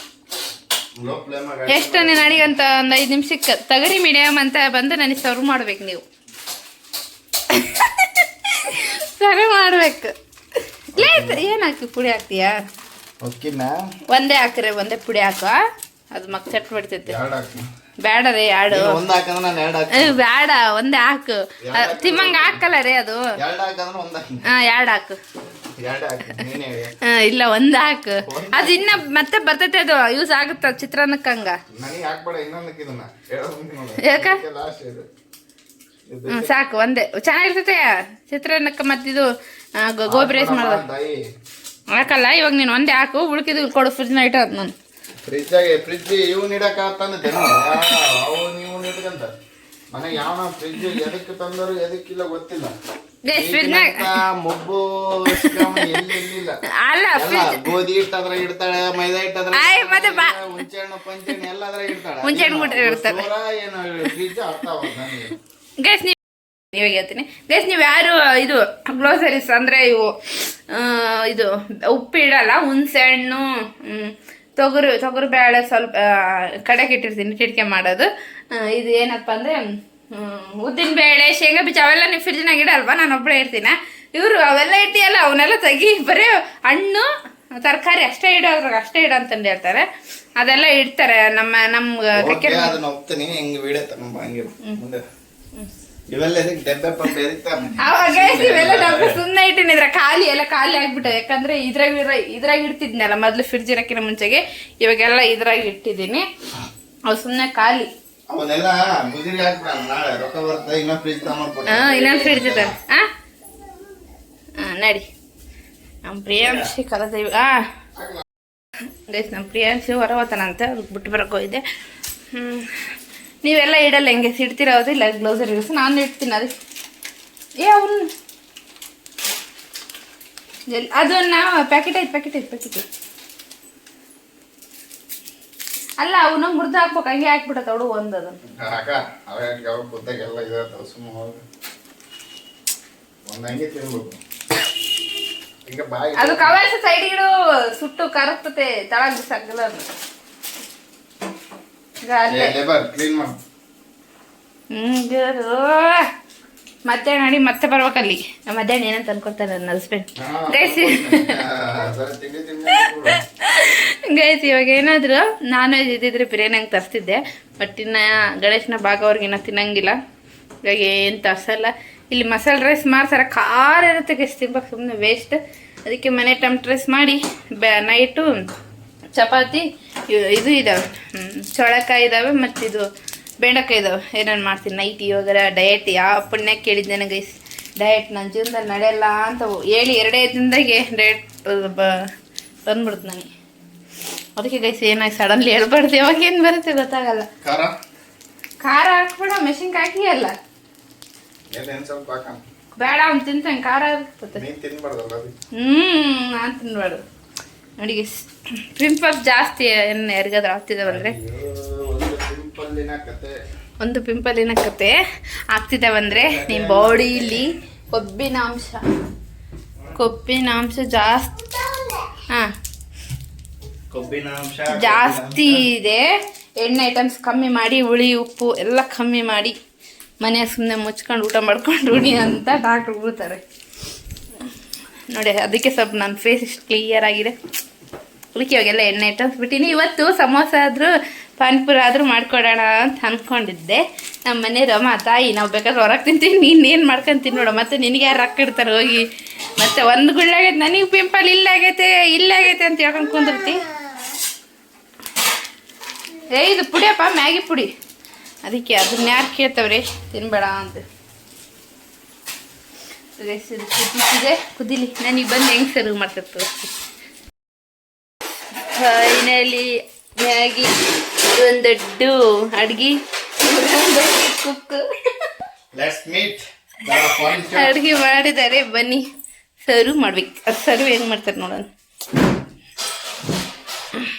ಲೋ ಫ್ಲೇಮಾಗ ಎಷ್ಟು ನೀನು ಅಡಿಗೆ ಅಂತ ಒಂದು ಐದು ನಿಮಿಷಕ್ಕೆ ತಗರಿ ಮೀಡಿಯಮ್ ಅಂತ ಬಂದು ನನಗೆ ಸರ್ವ್ ಮಾಡ್ಬೇಕು ನೀವು. ಸರ್ವ್ ಮಾಡ್ಬೇಕು. ಏನ್ ಏನು ಹಾಕಿ ಪುಡಿ ಹಾಕ್ತೀಯಾ? ಒಕ್ಕಿನ ಒಂದೇ ಹಾಕ್ರೆ ಒಂದೇ ಪುಡಿ ಹಾಕೋ ಅದು ಮಕ್ ಚಟ್ ಬಿಡ್ತೈತೆ ಬ್ಯಾಡ ಬೇಡ ರೀ ಎರಡು. ಬೇಡ ಒಂದೇ ಹಾಕು. ತಿಮ್ಮಂಗ ಹಾಕಲ್ಲ ರೀ ಅದು. ಹಾಂ ಎರಡು ಹಾಕು. ಇಲ್ಲ ಒಂದ್ ಹಾಕು. ಅದು ಇನ್ನ ಮತ್ತೆ ಬರ್ತೈತೆ ಅದು ಯೂಸ್ ಆಗುತ್ತ ಚಿತ್ರಾನ್ನಕ್ಕೆ ಹಂಗ? ನನಗೆ ಹಾಕ್ಬೇಡ ಇನ್ನೊಂದಕ್ಕೆ ಇದನ್ನ. ಯಾಕ? ಸಾಕು ಒಂದೇ. ಚೆನ್ನಾಗಿರ್ತೈತೆ ಚಿತ್ರಾನ್ನಕ್ಕೆ ಮತ್ತಿದು ಗೋಬಿ ರೈಸ್ ಮಾಡೋದು. ಹಾಕಲ್ಲ ಇವಾಗ ನೀನು ಒಂದೇ ಹಾಕು ಉಳ್ಕಿದ್ ಕೊಡು ಫ್ರಿಜ್ನ ನೈಟ್ ಅದು ನಾನು. ಫ್ರಿಜ್ ಆಗಿ ಫ್ರಿಜ್ ಇವು ನೀಡಕ ತಂದೆ ಅವು ನೀವು ನೀಡ್ಕಂತ ಮನೆ ಯಾವ ಫ್ರಿಜ್ ಎದಕ್ಕೆ ತಂದರು ಎದಕ್ಕಿಲ್ಲ ಗೊತ್ತಿಲ್ಲ. ಮೊಬ್ಬು ಎಲ್ಲಿಲ್ಲ ಅಲ್ಲ ಗೋಧಿ ಹಿಟ್ಟು ಅದ್ರ ಇಡ್ತಾಳೆ ಮೈದಾ ಬಾ- ಹುಂಚೆ ಹಣ್ಣು ಪಂಚೆ ಹಣ್ಣು ಎಲ್ಲ ಅದ್ರ ಇಡ್ತಾಳೆ. ಏನು ಫ್ರಿಜ್ ಅರ್ಥ ನೀವು ಇವಾಗ ಹೇಳ್ತೀನಿ. ಗೈಸ್ ನೀವು ಯಾರು ಇದು ಗ್ರೋಸರೀಸ್ ಅಂದ್ರೆ ಇವು ಇದು ಉಪ್ಪು ಇಡಲ್ಲ ಹುಣಸೆ ಹಣ್ಣು ಹ್ಮ್, ತೊಗರು ತೊಗರು ಬೇಳೆ ಸ್ವಲ್ಪ ಕಡೆಗೆ ಇಟ್ಟಿರ್ತೀನಿ ಇಟ್ಟಿಡ್ಕೆ ಮಾಡೋದು. ಇದು ಏನಪ್ಪ ಅಂದ್ರೆ ಉದ್ದಿನ ಬೇಳೆ ಶೇಂಗಾ ಬೀಜ ಅವೆಲ್ಲ ನೀವು ಫ್ರಿಜ್ನಾಗ ಇಡಲ್ವಾ? ನಾನು ಒಬ್ಬಳೇ ಇರ್ತೀನಿ? ಇವರು ಅವೆಲ್ಲ ಇಟ್ಟಿಯಲ್ಲ ಅವನ್ನೆಲ್ಲ ತೆಗಿ ಬರೀ ಹಣ್ಣು ತರಕಾರಿ ಅಷ್ಟೇ ಇಡೋ ಅದ್ರಾಗ ಅಷ್ಟೇ ಇಡೋ ಅಂತಂದು ಹೇಳ್ತಾರೆ. ಅದೆಲ್ಲ ಇಡ್ತಾರೆ ನಮ್ಮ ನಮ್ಮ ಇವೆಲ್ಲ ಇದಕ್ಕೆ ದೆಬ್ಬೆ ಪಬ್ಬೆ ಎದಕ್ಕೆ ಅವಾಗ ಇವೆಲ್ಲ ಡಬ್ಬೆ ಸುಮ್ಮನೆ ಇಟ್ಟಿನಿದ್ರ ಖಾಲಿ ಎಲ್ಲ ಖಾಲಿ ಆಗ್ಬಿಟ್ಟು. ಯಾಕಂದ್ರೆ ಇದ್ರಾಗ ಇದ್ರಾಗ ಇಡ್ತಿದ್ನಲ್ಲ ಮೊದ್ಲು ಫ್ರಿಡ್ಜ್ ಇರಕ್ಕಿನ ಮುಂಚೆಗೆ ಇವಾಗೆಲ್ಲ ಇದ್ರಾಗ ಇಟ್ಟಿದ್ದೀನಿ. ಅವು ಸುಮ್ಮನೆ ಖಾಲಿ. ಅವನ್ನೆಲ್ಲ ಗುಜರಿ ಹಾಕ್ಬಿಡ ನಾಳೆ ರೊಕ್ಕ ಬರ್ತದೆ ಇನ್ನೂ ಫ್ರಿಜ್ ತಗೊಂಡ್ಬಿಟ್ಟು ಹಾ ಇನ್ನೊಂದು ಫ್ರಿಡ್ಜ್ ಇದೆ. ಆ? ಹಾ ನಡಿ. ನಮ್ಮ ಪ್ರಿಯಾಂಶಿ ಕಲದೇವಿ ಆ. ನಮ್ ನಮ್ಮ ಪ್ರಿಯಾಂಶಿ ಹೊರ ಹೋತಾನಂತೆ ಅದಕ್ಕೆ ಬಿಟ್ಟು ಬರಕೋ ಹೋಗಿದ್ದೆ ಹ್ಞೂ ನೀವೆಲ್ಲ ಇಡಲ್ಲ ಹೆಂಗೆ ಸಿಡ್ತಿರೋದಿಲ್ಲ ಗ್ಲೌಸ್ ಇರೋದು ನಾನು ಇಡ್ತೀನಿ ಅದಕ್ಕೆ ಏ ಅವನು. ಅದನ್ನ ಪ್ಯಾಕೆಟ್ ಐತೆ ಪ್ಯಾಕೆಟ್ ಐತೆ ಪ್ಯಾಕೆಟ್ ಐತೆ. ಅಲ್ಲ ಅವನು ಮುರ್ದು ಹಾಕ್ಬೇಕು ಹಂಗೆ ಹಾಕ್ಬಿಟ್ಟ ಅವಳು ಒಂದು ಅದು ಕವಾಯಿಸ ಸೈಡ್ ಇಡು ಸುಟ್ಟು ಕರಗ್ತತೆ ತಳ ಬಿಸಾಕಲ್ಲ ಅದು. ಈಗ ನೋಡಿ ಮತ್ತೆ ಬರ್ಬೇಕಲ್ಲಿ. ಮಧ್ಯಾಹ್ನ ಏನಂತ ಅನ್ಕೊಳ್ತಾರೆ ನನ್ನ ಹಸ್ಬೆಂಡ್ ಗೈಸಿ ಗೈಸ್ ಇವಾಗ ಏನಾದ್ರು ನಾನ್ ವೆಜ್ ಇದ್ದಿದ್ರೆ ಬಿರಿಯಾನಿ ಹಂಗೆ ತರಿಸ್ತಿದ್ದೆ. ಬಟ್ ಇನ್ನ ಗಣೇಶನ ಭಾಗ ಅವ್ರಿಗೆ ಇನ್ನೂ ತಿನ್ನಂಗಿಲ್ಲ. ಇವಾಗ ಏನು ತರ್ಸಲ್ಲ. ಇಲ್ಲಿ ಮಸಾಲೆ ರೈಸ್ ಮಾಡ್ತಾರೆ ಖಾರ ಇರುತ್ತೆ ಗೈಸ್ ತಿನ್ಬೇಕು ಸುಮ್ಮನೆ ವೇಸ್ಟ್ ಅದಕ್ಕೆ ಮನೆ ಟಮ್ ರೈಸ್ ಮಾಡಿ ಬ್ಯಾ ನೈಟು ಚಪಾತಿ ಇದು ಇದಾವೆ. ಚೊಳಕಾಯಿ ಇದಾವೆ ಮತ್ತು ಇದು ಬೆಂಡೆಕಾಯಿ ಇದಾವೆ. ಏನೇನು ಮಾಡ್ತೀನಿ? ನೈಟ್ ಇವಾಗ ಡಯಟ್ ಯಾವ ಪುಣ್ಯ ಕೇಳಿದ್ದೆ ಗೈಸ್ ಡಯಟ್ ನನ್ನ ಜೀವನದಲ್ಲಿ ನಡೆಯಲ್ಲ ಅಂತ ಹೇಳಿ ಎರಡೇ ದಿನದಾಗೆ ಡಯಟ್ ಬಂದ್ಬಿಡ್ತು ನನಗೆ. ಅದಕ್ಕೆ ಗೈಸ್ ಏನಾಗಿ ಸಡನ್ಲಿ ಹೇಳ್ಬಾರ್ದು. ಯಾವಾಗ ಏನು ಬರುತ್ತೆ ಗೊತ್ತಾಗಲ್ಲ. ಖಾರ? ಹಾಕ್ಬೇಡ ಮೆಷಿನ್ಗೆ ಹಾಕಿ ಅಲ್ಲ ಬೇಡ ಅವ್ನು ತಿಂತಾನೆ. ಖಾರ ಇರ್ತದೆ ಹ್ಞೂ ನಾನು ತಿನ್ಬಾರ್ದು. ನೋಡಿ ಪಿಂಪಲ್ಸ್ ಜಾಸ್ತಿ ಏನು ಯಾರಿಗಾದ್ರೂ ಆಗ್ತಿದಾವಂದ್ರೆ ಒಂದು ಪಿಂಪಲಿನ ಕತೆ ಆಗ್ತಿದ್ದಾವಂದ್ರೆ ನಿಮ್ಮ ಬಾಡಿಲಿ ಕೊಬ್ಬಿನಾಂಶ ಕೊಬ್ಬಿನಾಂಶ ಜಾಸ್ತಿ ಹಾಂ. ಕೊಬ್ಬಿನಾಂಶ ಜಾಸ್ತಿ ಇದೆ. ಎಣ್ಣೆ ಐಟಮ್ಸ್ ಕಮ್ಮಿ ಮಾಡಿ ಹುಳಿ ಉಪ್ಪು ಎಲ್ಲ ಕಮ್ಮಿ ಮಾಡಿ ಮನೆ ಸುಮ್ಮನೆ ಮುಚ್ಕೊಂಡು ಊಟ ಮಾಡ್ಕೊಂಡು ಉಣಿ ಅಂತ ಡಾಕ್ಟ್ರು ಬಿಡ್ತಾರೆ ನೋಡಿ, ಅದಕ್ಕೆ ಸ್ವಲ್ಪ ನನ್ನ ಫೇಸ್ ಇಷ್ಟು ಕ್ಲಿಯರ್ ಆಗಿದೆ. ಅದಕ್ಕೆ ಇವಾಗೆಲ್ಲ ಎಣ್ಣೆ ಐಟಮ್ಸ್ ಬಿಟ್ಟಿನಿ ಇವತ್ತು ಸಮೋಸ ಆದರೂ ಪಾನಿಪುರ ಆದರೂ ಮಾಡ್ಕೊಡೋಣ ಅಂತ ಅಂದ್ಕೊಂಡಿದ್ದೆ. ನಮ್ಮ ಮನೆ ರಮ ತಾಯಿ, ನಾವು ಬೇಕಾದ್ರೆ ಹೊರಗೆ ತಿಂತೀವಿ, ನೀನು ಏನು ಮಾಡ್ಕೊಂಡು ತಿನ್ನೋಣ ಮತ್ತೆ ನಿನಗೆ ಯಾರು ರೊಕ್ಕ ಇಡ್ತಾರೆ ಹೋಗಿ? ಮತ್ತೆ ಒಂದು ಗುಳ್ಳಾಗೈತೆ ನನಗೆ ಪಿಂಪಲ್ ಇಲ್ಲಾಗೈತೆ ಇಲ್ಲಾಗೈತೆ ಅಂತ ಹೇಳ್ಕೊಂಡು ಕುಂದಿರ್ತಿ. ಏ, ಇದು ಪುಡಿಯಪ್ಪ, ಮ್ಯಾಗಿ ಪುಡಿ. ಅದಕ್ಕೆ ಅದನ್ನ ಯಾರು ಕೇಳ್ತವ್ರಿ? ತಿನ್ಬೇಡ ಅಂತ ಇದು ಕುದಿಸಿದೆ ಕುದಿಲಿ. ನನಗೆ ಬಂದು ಹೆಂಗೆ ಸರ್ವ್ ಮಾಡ್ತಾರೆ ತೋರಿಸಿ. ಫೈನಲಿ ಮ್ಯಾಗಿ ಒಂದು ದೊಡ್ಡ ಅಡ್ಗೆ ಕುಕ್ ಲೆಟ್ಸ್ ಮಾಡಿದರೆ ಅಡುಗೆ ಮಾಡಿದ್ದಾರೆ ಬನ್ನಿ. ಸರ್ವ್ ಮಾಡ್ಬೇಕು. ಅದು ಸರ್ವ್ ಹೆಂಗೆ ಮಾಡ್ತಾರೆ ನೋಡೋಣ.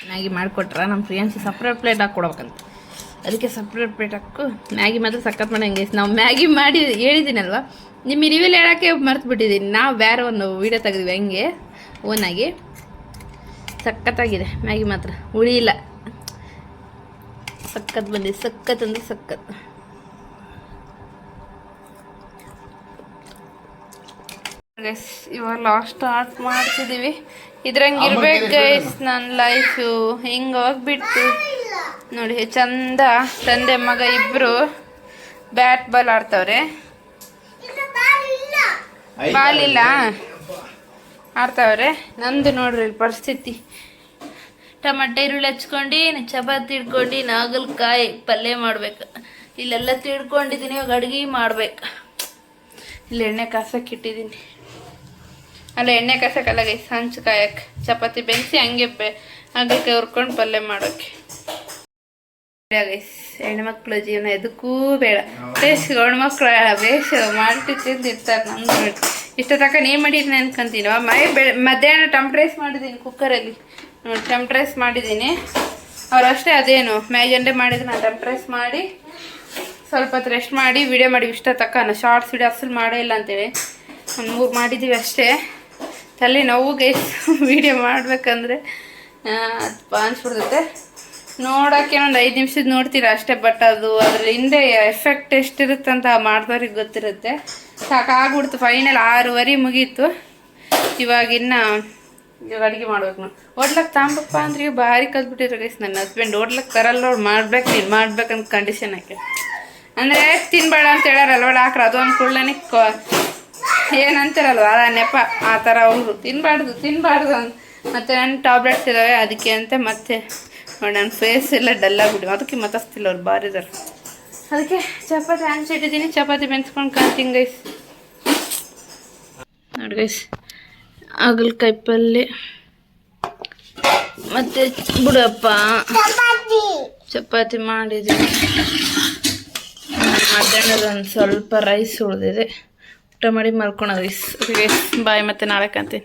ಮ್ಯಾಗಿ ಮಾಡಿಕೊಟ್ರ ನಮ್ಮ ಫ್ರೆಂಡ್ಸ್ ಸಪ್ರೇಟ್ ಪ್ಲೇಟ್ ಹಾಕಿ ಕೊಡ್ಬೇಕಂತ. ಅದಕ್ಕೆ ಸಪ್ರೇಟ್ ಪ್ಲೇಟ್ ಹಾಕು. ಮ್ಯಾಗಿ ಮಾತ್ರ ಸಖತ್ ಮಾಡಂಗೆ ನಾವು ಮ್ಯಾಗಿ ಮಾಡಿ ಹೇಳಿದ್ದೀನಲ್ವ? ನಿಮ್ಮ ರಿವೀಲ್ ಹೇಳೋಕ್ಕೆ ಮರ್ತು ಬಿಟ್ಟಿದ್ದೀನಿ ನಾವು ಬೇರೆ ಒಂದು ವೀಡಿಯೋ ತೆಗೆದ್ವಿ ಹಂಗೆ? ಓನಾಗಿ ಸಖತ್ತಾಗಿದೆ ಮ್ಯಾಗಿ ಮಾತ್ರ. ಹುಳಿ ಇಲ್ಲ ಸಖತ್ ಬಂದಿದೆ. ಸಖತ್ ಅಂದರೆ ಗೈಸ್ ಇವಾಗ ಲಾಸ್ಟ್ ಸ್ಟಾರ್ಟ್ ಮಾಡ್ತಿದ್ದೀವಿ ಇದ್ರಂಗೆ ಇರ್ಬೇಕು ಗೈಸ್ ನನ್ನ ಲೈಫು ಹಿಂಗೆ ಹೋಗ್ಬಿಟ್ಟು ನೋಡಿ ಚಂದ ತಂದೆ ಮಗ ಇಬ್ರು ಬ್ಯಾಟ್ ಬಾಲ್ ಆಡ್ತವ್ರೆ. ಬಾಲ್ ಇಲ್ಲ ಆಡ್ತಾವ್ರೆ. ನಂದು ನೋಡ್ರಿ ಪರಿಸ್ಥಿತಿ. ಟಮಟೆ ಈರುಳ್ಳಿ ಹಚ್ಕೊಂಡು ಚಪಾತಿ ಇಟ್ಕೊಂಡು ನಾಗಲ್ಕಾಯಿ ಪಲ್ಯ ಮಾಡ್ಬೇಕು. ಇಲ್ಲೆಲ್ಲ ತಿಳ್ಕೊಂಡಿದ್ದೀನಿ ಇವಾಗ ಅಡುಗೆ ಮಾಡ್ಬೇಕು. ಇಲ್ಲಿ ಎಣ್ಣೆ ಕಾಸಕ್ಕೆ ಇಟ್ಟಿದ್ದೀನಿ ಅಲ್ಲ ಎಣ್ಣೆ ಕಾಸಕ್ಕಲ್ಲ ಗೈಸ್ ಹಂಚು ಕಾಯಕ್ಕೆ ಚಪಾತಿ ಬೆನ್ಸಿ ಹಂಗೆ ಹಾಗಕ್ಕೆ ಹುರ್ಕೊಂಡು ಪಲ್ಯ ಮಾಡೋಕೆ ಬೇಡ ಮಕ್ಕಳು ಜೀವನ ಎದಕ್ಕೂ ಬೇಡ. ಟೇಸ್ಟ್ ಗಂಡ್ಮಕ್ಳು ಬೇಸ್ ಮಾಡಿ ತಿಂದಿರ್ತಾರೆ ನಮ್ಗೆ ಇಷ್ಟ ತಕ್ಕ ನೀ ಮಾಡಿದ್ದೀನಿ ಅನ್ಕೊಂತೀನಿ? ಮೈ ಬೆಳೆ ಮಧ್ಯಾಹ್ನ ಟಂಪ್ ರೈಸ್ ಮಾಡಿದ್ದೀನಿ ಕುಕ್ಕರಲ್ಲಿ ನೋಡಿ ರೈಸ್ ಮಾಡಿದ್ದೀನಿ ಅವರಷ್ಟೇ ಅದೇನು ಮ್ಯಾಗಿ ಅಂಡೆ ನಾನು ಟಂಪ್ ರೈಸ್ ಮಾಡಿ ಸ್ವಲ್ಪ ಹೊತ್ತು ರೆಸ್ಟ್ ಮಾಡಿ ವಿಡಿಯೋ ಮಾಡಿ ಇಷ್ಟ ತಕ್ಕ ಶಾರ್ಟ್ ಶಾರ್ಟ್ಸ್ ವಿಡಿಯೋ ಅಸಲು ಮಾಡೇ ಇಲ್ಲ ಅಂತೇಳಿ. ಒಂದು ಮೂರು ಮಾಡಿದ್ದೀವಿ ಅಷ್ಟೇ. ತಲೆ ನೋವು ಗೈಸ್ ವಿಡಿಯೋ ಮಾಡಬೇಕಂದ್ರೆ ಅನಿಸ್ಬಿಡ್ತೈತೆ. ನೋಡೋಕ್ಕೆ ಒಂದು ಐದು ನಿಮಿಷದ ನೋಡ್ತೀರಾ ಅಷ್ಟೇ ಬಟ್ ಅದು ಅದ್ರ ಹಿಂದೆ ಎಫೆಕ್ಟ್ ಎಷ್ಟಿರುತ್ತೆ ಅಂತ ಮಾಡ್ದವ್ರಿಗೆ ಗೊತ್ತಿರುತ್ತೆ. ಸಾಕಾಗ್ಬಿಡ್ತು ಫೈನಲ್ ಆರೂವರೆ ಮುಗೀತು. ಇವಾಗ ಇನ್ನು ಇವಾಗ ಅಡುಗೆ ಮಾಡ್ಬೇಕು ನಾವು ಓಡ್ಲಕ್ಕೆ ತಾಂಬಪ್ಪ ಅಂದ್ರೆ ಭಾರಿ ಕಲ್ತ್ಬಿಟ್ಟಿರೋ ಗೈಸ್ ನನ್ನ ಹಸ್ಬೆಂಡ್ ಓಡ್ಲಕ್ಕೆ ತರಲ್ಲ ನೋಡಿ, ಮಾಡ್ಬೇಕು, ನೀನು ಮಾಡ್ಬೇಕಂತ ಕಂಡೀಷನ್ ಹಾಕಿ ಅಂದರೆ ತಿನ್ಬೇಡ ಅಂತ ಹೇಳಾರಲ್ವಡ ಹಾಕ್ರ ಅದು ಅಂದ್ಕೊಳ್ಳೆ ಏನಂತಾರಲ್ವ? ಆ ನೆಪ. ಆ ಥರ ಅವರು ತಿನ್ನಬಾರ್ದು ತಿನ್ನಬಾರ್ದು ಅಂತ. ಮತ್ತು ನನ್ನ ಟ್ಯಾಬ್ಲೆಟ್ಸ್ ಇದ್ದಾವೆ ಅದಕ್ಕೆ ಅಂತ ಮತ್ತೆ ನೋಡಿ ನನ್ನ ಫೇಸ್ ಎಲ್ಲ ಡಲ್ ಆಗ್ಬಿಡಿ ಅದಕ್ಕೆ ಮತಸ್ತಿಲ್ಲ ಅವ್ರು ಬಾರಿದಾರೆ. ಅದಕ್ಕೆ ಚಪಾತಿ ಹಂಚಿಟ್ಟಿದ್ದೀನಿ ಚಪಾತಿ ಬೆನ್ಸ್ಕೊಂಡು ಕಾಂತೀನಿ ಗೈಸ್ ನೋಡಿ ಗೈಸ್ ಹಾಗಲಕಾಯಿ ಪಲ್ಯ ಮತ್ತು ಬಿಡಪ್ಪ. ಚಪಾತಿ. ಮಾಡಿದ್ದೀನಿ. ಮಧ್ಯಾಹ್ನದ ಒಂದು ಸ್ವಲ್ಪ ರೈಸ್ ಉಳಿದಿದೆ. ಊಟ ಮಾಡಿ ಮಲ್ಕೊಳೋದು. ಬಾಯ್ ಮತ್ತೆ ನಾಳೆ ಕಾಂತೀನಿ